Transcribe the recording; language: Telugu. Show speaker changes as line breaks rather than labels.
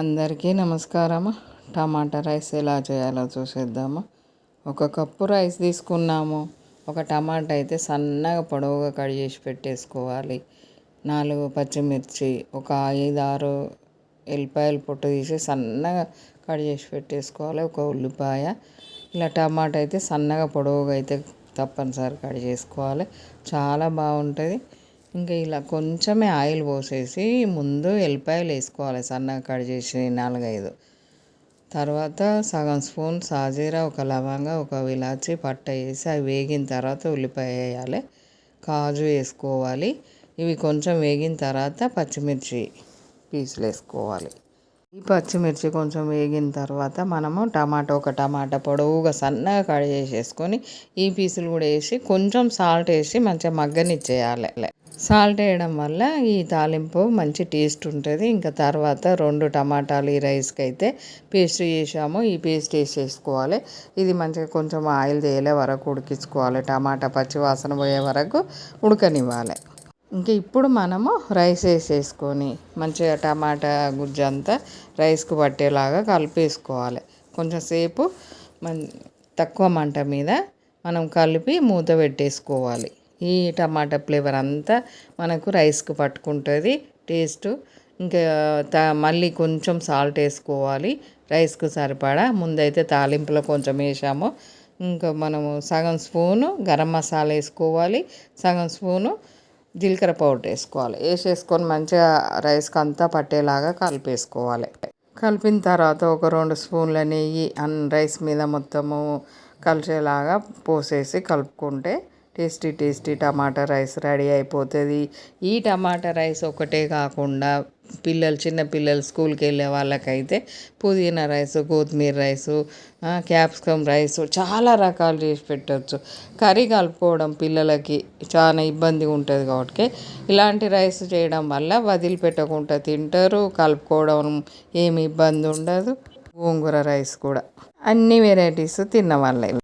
అందరికీ నమస్కారం టమాటా రైస్ ఎలా చేయాలో చూసేద్దాము. ఒక కప్పు రైస్ తీసుకున్నాము. ఒక టమాటా అయితే సన్నగా పొడవుగా కట్ చేసి పెట్టేసుకోవాలి. నాలుగు పచ్చిమిర్చి ఒక ఐదు ఆరు ఎల్లిపాయలు పొట్టు తీసి సన్నగా కట్ చేసి పెట్టేసుకోవాలి. ఒక ఉల్లిపాయ. ఇలా టమాటా అయితే సన్నగా పొడవుగా అయితే తప్పనిసరి కట్ చేసుకోవాలి. చాలా బాగుంటుంది. ఇంకా ఇలా కొంచెమే ఆయిల్ పోసేసి ముందు ఎల్లిపాయలు వేసుకోవాలి సన్నగా కట్ చేసి నాలుగైదు. తర్వాత సగం స్పూన్ సాజీరా ఒక లవంగా ఒక ఇలాచి పట్ట వేసి అవి వేగిన తర్వాత ఉల్లిపాయ వేయాలి. కాజు వేసుకోవాలి. ఇవి కొంచెం వేగిన తర్వాత పచ్చిమిర్చి పీసులు వేసుకోవాలి. ఈ పచ్చిమిర్చి కొంచెం వేగిన తర్వాత మనము టమాటా ఒక టమాటా పొడవుగా సన్నగా కట్ చేసేసుకొని ఈ పీసులు కూడా వేసి కొంచెం సాల్ట్ వేసి మంచిగా మగ్గనిచ్చేయాలి. సాల్ట్ వేయడం వల్ల ఈ తాలింపు మంచి టేస్ట్ ఉంటుంది. ఇంకా తర్వాత రెండు టమాటాలు ఈ రైస్కి అయితే పేస్ట్ చేసాము ఈ పేస్ట్ వేసేసుకోవాలి. ఇది మంచిగా కొంచెం ఆయిల్ తేలే వరకు ఉడికించుకోవాలి. టమాటా పచ్చి వాసన పోయే వరకు ఉడకనివ్వాలి. ఇంకా ఇప్పుడు మనము రైస్ వేసేసుకొని మంచిగా టమాటా గుజ్జు అంతా రైస్కి పట్టేలాగా కలిపేసుకోవాలి. కొంచెం సేపు మన్ తక్కువ మంట మీద మనం కలిపి మూత పెట్టేసుకోవాలి. ఈ టమాటా ఫ్లేవర్ అంతా మనకు రైస్కి పట్టుకుంటుంది. టేస్ట్ ఇంకా త మళ్ళీ కొంచెం సాల్ట్ వేసుకోవాలి. రైస్కు సరిపడా. ముందైతే తాలింపులో కొంచెం వేసాము. ఇంకా మనము సగం స్పూను గరం మసాలా వేసుకోవాలి. సగం స్పూను జీలకర్ర పౌడర్ వేసుకోవాలి. వేసేసుకొని మంచిగా రైస్కి అంతా పట్టేలాగా కలిపేసుకోవాలి. కలిపిన తర్వాత ఒక రెండు స్పూన్ల నెయ్యి అన్ రైస్ మీద మొత్తము కలిసేలాగా పోసేసి కలుపుకుంటే tasty tasty tomato rice ready అయిపోతుంది. ఈ టమాటా రైస్ ఒకటే కాకుండా పిల్లలు చిన్న పిల్లలు స్కూల్కి వెళ్ళే వాళ్ళకైతే పుదీనా రైస్ కొత్తిమీర రైసు క్యాప్సికమ్ రైస్ చాలా రకాలు చేసి పెట్టవచ్చు కర్రీ కలుపుకోవడం పిల్లలకి చాలా ఇబ్బంది ఉంటుంది కాబట్టి ఇలాంటి రైస్ చేయడం వల్ల వదిలిపెట్టకుండా తింటారు కలుపుకోవడం ఏమి ఇబ్బంది ఉండదు. గోంగూర రైస్ కూడా అన్ని వెరైటీస్ తిన్న వాళ్ళే.